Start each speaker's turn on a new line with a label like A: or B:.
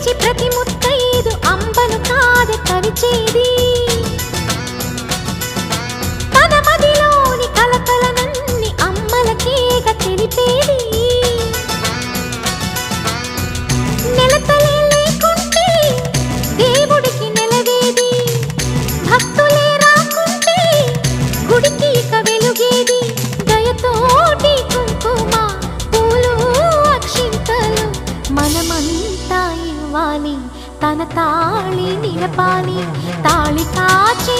A: పిలిచి ప్రతి ముత్తైదు అంబను కాదు కవిచేది తన మదిలోని కలకలనన్ని అమ్మలకేగ తెలిపేది. தனத்தாளி தனத்தாளி நிலப்பாலி தாளி காட்சி